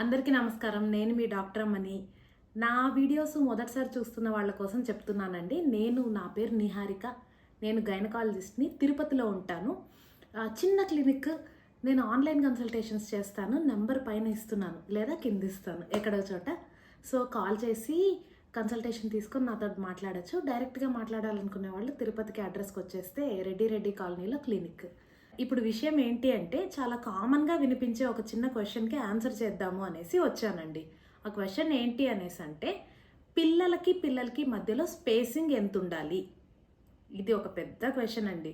అందరికీ నమస్కారం. నేను మీ డాక్టర్ అమ్మని నా వీడియోస్ మొదటిసారి చూస్తున్న వాళ్ళ కోసం చెప్తున్నానండి. నేను నా పేరు నిహారిక. నేను గైనకాలజిస్ట్ని తిరుపతిలో ఉంటాను. చిన్న క్లినిక్ నేను ఆన్లైన్ కన్సల్టేషన్స్ చేస్తాను. నెంబర్ పైన ఇస్తున్నాను లేదా కింద ఇస్తాను ఎక్కడో చోట. సో కాల్ చేసి కన్సల్టేషన్ తీసుకొని నాతో మాట్లాడచ్చు. డైరెక్ట్గా మాట్లాడాలనుకునే వాళ్ళు తిరుపతికి అడ్రస్కి వచ్చేస్తే రెడ్డి రెడ్డి కాలనీలో క్లినిక్. ఇప్పుడు విషయం ఏంటి అంటే చాలా కామన్గా వినిపించే ఒక చిన్న క్వశ్చన్కి ఆన్సర్ చేద్దాము అనేసి వచ్చానండి. ఆ క్వశ్చన్ ఏంటి అనేసి అంటే పిల్లలకి పిల్లలకి మధ్యలో స్పేసింగ్ ఎంత ఉండాలి ఇది ఒక పెద్ద క్వశ్చన్ అండి.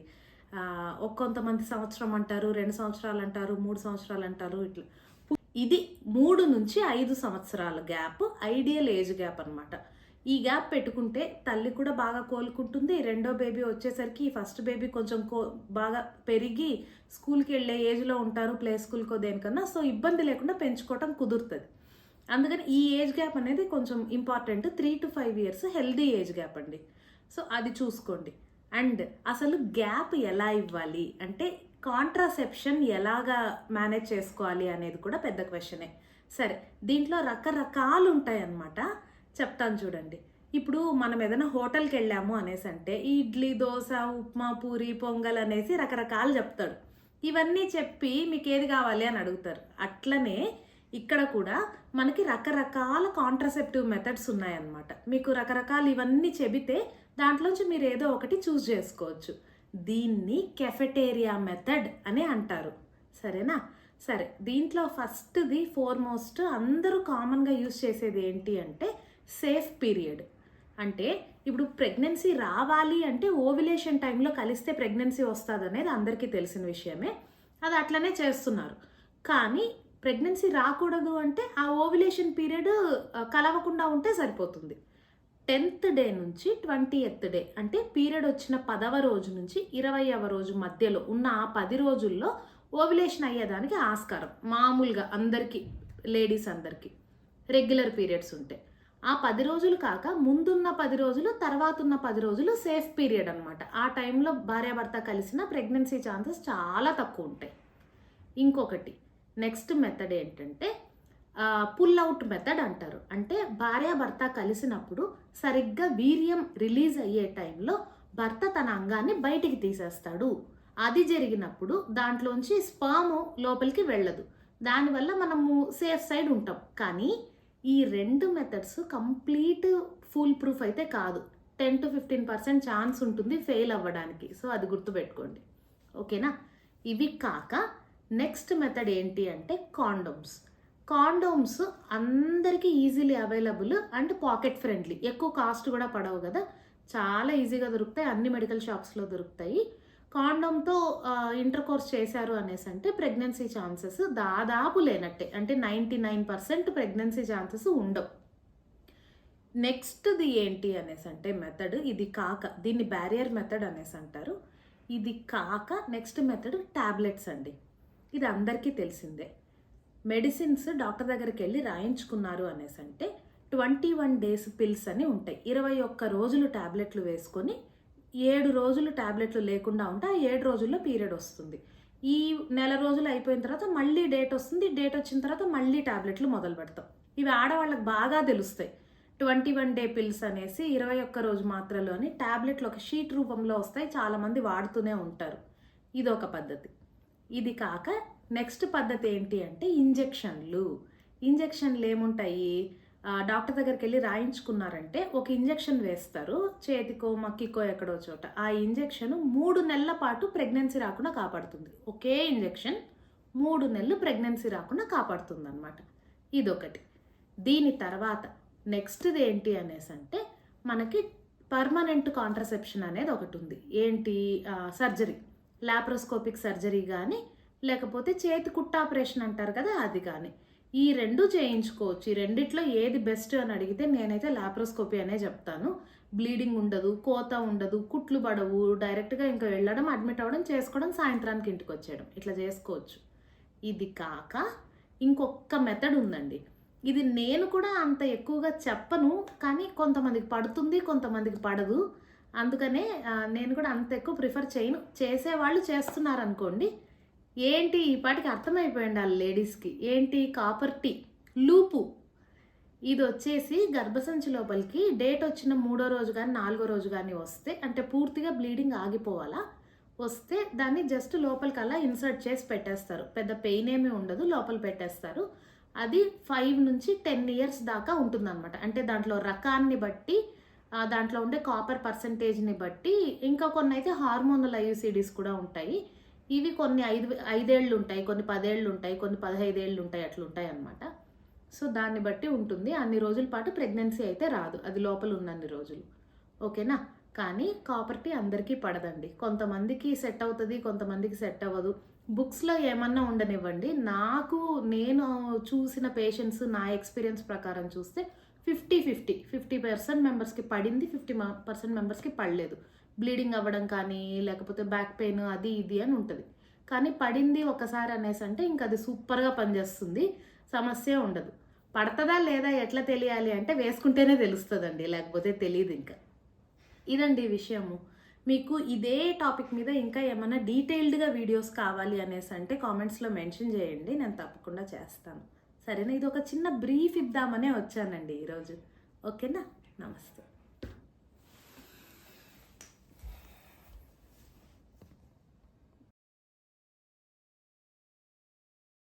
కొంతమంది సంవత్సరం అంటారు రెండు సంవత్సరాలు అంటారు మూడు సంవత్సరాలు అంటారు ఇట్లా ఇది మూడు నుంచి ఐదు సంవత్సరాల గ్యాప్ ఐడియల్ ఏజ్ గ్యాప్ అనమాట ఈ గ్యాప్ పెట్టుకుంటే తల్లి కూడా బాగా కోలుకుంటుంది. రెండో బేబీ వచ్చేసరికి ఫస్ట్ బేబీ కొంచెం కో బాగా పెరిగి స్కూల్కి వెళ్ళే ఏజ్లో ఉంటారు ప్లే స్కూల్కో దేనికన్నా సో ఇబ్బంది లేకుండా పెంచుకోవటం కుదురుతుంది. అందుకని ఈ ఏజ్ గ్యాప్ అనేది కొంచెం important. Three to five years healthy age gap అండి. సో అది చూసుకోండి. అండ్ అసలు గ్యాప్ ఎలా ఇవ్వాలి? అంటే కాంట్రాసెప్షన్ ఎలాగా మేనేజ్ చేసుకోవాలి అనేది కూడా పెద్ద క్వశ్చనే. సరే దీంట్లో రకరకాలు ఉంటాయన్నమాట చెప్తాను చూడండి. ఇప్పుడు మనం ఏదైనా హోటల్కి వెళ్ళాము అనేసి అంటే ఇడ్లీ దోశ ఉప్మా పూరి పొంగల్ అనేసి రకరకాలు చెప్తాడు. ఇవన్నీ చెప్పి మీకు ఏది కావాలి అని అడుగుతారు. అట్లనే ఇక్కడ కూడా మనకి రకరకాల కాంట్రసెప్టివ్ మెథడ్స్ ఉన్నాయన్నమాట. మీకు రకరకాలు ఇవన్నీ చెబితే దాంట్లోంచి మీరు ఏదో ఒకటి చూస్ చేసుకోవచ్చు. దీన్ని కెఫెటేరియా మెథడ్ అని అంటారు. సరేనా? సరే దీంట్లో ఫస్ట్ది ఫోర్మోస్ట్ అందరూ కామన్గా యూస్ చేసేది ఏంటి అంటే సేఫ్ పీరియడ్ అంటే ఇప్పుడు ప్రెగ్నెన్సీ రావాలి అంటే ఓవిలేషన్ టైంలో కలిస్తే ప్రెగ్నెన్సీ వస్తుంది అనేది అందరికీ తెలిసిన విషయమే. అది అట్లనే చేస్తున్నారు. కానీ ప్రెగ్నెన్సీ రాకూడదు అంటే ఆ ఓవిలేషన్ పీరియడ్ కలవకుండా ఉంటే సరిపోతుంది. టెన్త్ డే నుంచి ట్వంటీ ఎత్ డే అంటే పీరియడ్ వచ్చిన పదవ రోజు నుంచి ఇరవైవ రోజు మధ్యలో ఉన్న ఆ పది రోజుల్లో ఓవిలేషన్ అయ్యేదానికి ఆస్కారం. మామూలుగా అందరికీ లేడీస్ అందరికీ రెగ్యులర్ పీరియడ్స్ ఉంటాయి ఆ పది రోజులు కాక ముందున్న పది రోజులు తర్వాత ఉన్న పది రోజులు సేఫ్ పీరియడ్ అనమాట ఆ టైంలో భార్యాభర్త కలిసిన ప్రెగ్నెన్సీ ఛాన్సెస్ చాలా తక్కువ ఉంటాయి. ఇంకొకటి నెక్స్ట్ మెథడ్ ఏంటంటే పుల్ అవుట్ మెథడ్ అంటారు. అంటే భార్యాభర్త కలిసినప్పుడు సరిగ్గా వీర్యం రిలీజ్ అయ్యే టైంలో భర్త తన అంగాన్ని బయటికి తీసేస్తాడు. అది జరిగినప్పుడు దాంట్లోంచి స్పాము లోపలికి వెళ్ళదు. దానివల్ల మనము సేఫ్ సైడ్ ఉంటాం. కానీ ఈ రెండు మెథడ్స్ కంప్లీట్ ఫుల్ ప్రూఫ్ అయితే కాదు. Ten to fifteen percent chance ఉంటుంది ఫెయిల్ అవ్వడానికి. సో అది గుర్తుపెట్టుకోండి. ఓకేనా? ఇవి కాక నెక్స్ట్ మెథడ్ ఏంటి అంటే కాండోమ్స్ కాండోమ్స్ అందరికీ easily available and pocket friendly. ఎక్కువ కాస్ట్ కూడా పడవు కదా. చాలా ఈజీగా దొరుకుతాయి. అన్ని మెడికల్ షాప్స్లో దొరుకుతాయి. కాండోమ్తో ఇంటర్ కోర్స్ చేశారు అనేసి అంటే ప్రెగ్నెన్సీ ఛాన్సెస్ దాదాపు లేనట్టే. అంటే ninety nine percent pregnancy chances ఉండవు. నెక్స్ట్ది ఏంటి అనేసి అంటే మెథడ్ ఇది కాక. దీన్ని బ్యారియర్ మెథడ్ అనేసి అంటారు. ఇది కాక నెక్స్ట్ మెథడ్ టాబ్లెట్స్ అండి. ఇది అందరికీ తెలిసిందే. మెడిసిన్స్ డాక్టర్ దగ్గరికి వెళ్ళి రాయించుకున్నారు అనేసి అంటే ట్వంటీ వన్ డేస్ పిల్స్ అని ఉంటాయి. ఇరవై ఒక్క రోజులు టాబ్లెట్లు వేసుకొని ఏడు రోజులు ట్యాబ్లెట్లు లేకుండా ఉంటే ఆ ఏడు రోజుల్లో పీరియడ్ వస్తుంది. ఈ నెల రోజులు అయిపోయిన తర్వాత మళ్ళీ డేట్ వస్తుంది. డేట్ వచ్చిన తర్వాత మళ్ళీ టాబ్లెట్లు మొదలు పెడతాం. ఇవి ఆడవాళ్ళకి బాగా తెలుస్తాయి. ట్వంటీ వన్ డే పిల్స్ అనేసి ఇరవై ఒక్క రోజు మాత్రలోని టాబ్లెట్లు ఒక షీట్ రూపంలో వస్తాయి. చాలామంది వాడుతూనే ఉంటారు. ఇది ఒక పద్ధతి. ఇది కాక నెక్స్ట్ పద్ధతి ఏంటి అంటే ఇంజెక్షన్లు. ఇంజెక్షన్లు ఏముంటాయి? డాక్టర్ దగ్గరికి వెళ్ళి రాయించుకున్నారంటే ఒక ఇంజెక్షన్ వేస్తారు. చేతికో మక్కికో ఎక్కడో చోట. ఆ ఇంజెక్షన్ మూడు నెలల పాటు ప్రెగ్నెన్సీ రాకుండా కాపాడుతుంది. ఒకే ఇంజెక్షన్ మూడు నెలలు ప్రెగ్నెన్సీ రాకుండా కాపాడుతుంది అనమాట ఇదొకటి. దీని తర్వాత నెక్స్ట్ది ఏంటి అనేసి అంటే మనకి పర్మనెంట్ కాంట్రసెప్షన్ అనేది ఒకటి ఉంది. ఏంటి? సర్జరీ. లాప్రోస్కోపిక్ సర్జరీ కానీ లేకపోతే చేతి కుట్ట ఆపరేషన్ అంటారు కదా అది కానీ. ఈ రెండు చేయించుకోవచ్చు. ఈ రెండిట్లో ఏది బెస్ట్ అని అడిగితే నేనైతే లాప్రోస్కోపీ అనే చెప్తాను. బ్లీడింగ్ ఉండదు కోత ఉండదు కుట్లు పడవు. డైరెక్ట్గా ఇంకా వెళ్ళడం అడ్మిట్ అవ్వడం చేసుకోవడం సాయంత్రానికి ఇంటికి వచ్చేయడం. ఇట్లా చేసుకోవచ్చు. ఇది కాక ఇంకొక మెథడ్ ఉందండి. ఇది నేను కూడా అంత ఎక్కువగా చెప్పను కానీ కొంతమందికి పడుతుంది కొంతమందికి పడదు. అందుకనే నేను కూడా అంత ఎక్కువ ప్రిఫర్ చేయను. చేసేవాళ్ళు చేస్తున్నారు అనుకోండి ఏంటి? ఈ పాటికి అర్థమైపోయింది ఆ లేడీస్కి. ఏంటి? Copper T. లూపు. ఇది వచ్చేసి గర్భసంచి లోపలికి డేట్ వచ్చిన మూడో రోజు కానీ నాలుగో రోజు కానీ వస్తే అంటే పూర్తిగా బ్లీడింగ్ ఆగిపోవాలా? వస్తే దాన్ని జస్ట్ లోపలికి అలా ఇన్సర్ట్ చేసి పెట్టేస్తారు. పెద్ద పెయిన్ ఏమీ ఉండదు లోపల పెట్టేస్తారు. అది ఫైవ్ నుంచి టెన్ ఇయర్స్ దాకా ఉంటుందన్నమాట. అంటే దాంట్లో రకాన్ని బట్టి దాంట్లో ఉండే కాపర్ పర్సంటేజ్ని బట్టి ఇంకా కొన్ని అయితే హార్మోనల్ ఐయుసిడీస్ కూడా ఉంటాయి. ఇవి కొన్ని ఐదు ఐదేళ్ళు ఉంటాయి కొన్ని పదేళ్ళు ఉంటాయి కొన్ని పదహైదేళ్ళు ఉంటాయి అట్లుంటాయి ఉంటాయి సో దాన్ని బట్టి ఉంటుంది. అన్ని రోజుల పాటు ప్రెగ్నెన్సీ అయితే రాదు. అది లోపల ఉన్నన్ని రోజులు. ఓకేనా? కానీ కాపర్టీ అందరికీ పడదండి. కొంతమందికి సెట్ అవుతుంది కొంతమందికి సెట్ అవ్వదు. బుక్స్లో ఏమన్నా ఉండనివ్వండి. నాకు నేను చూసిన పేషెంట్స్ నా ఎక్స్పీరియన్స్ ప్రకారం చూస్తే ఫిఫ్టీ ఫిఫ్టీ ఫిఫ్టీ పర్సెంట్ మెంబర్స్కి పడింది ఫిఫ్టీ పర్సెంట్ మెంబర్స్కి పడలేదు. బ్లీడింగ్ అవ్వడం కానీ లేకపోతే బ్యాక్ పెయిన్ అది ఇది అని ఉంటుంది. కానీ పడింది ఒకసారి అనేసి అంటే ఇంకా అది సూపర్గా పనిచేస్తుంది సమస్య ఉండదు. పడుతుందా లేదా ఎట్లా తెలియాలి అంటే వేసుకుంటేనే తెలుస్తుందండి లేకపోతే తెలియదు ఇంకా. ఇదండి విషయము. మీకు ఇదే టాపిక్ మీద ఇంకా ఏమైనా డీటెయిల్డ్గా వీడియోస్ కావాలి అనేసి అంటే కామెంట్స్లో మెన్షన్ చేయండి నేను తప్పకుండా చేస్తాను. సరేనా? ఇది ఒక చిన్న బ్రీఫ్ ఇద్దామనే వచ్చానండి ఈరోజు. ఓకేనా? నమస్తే.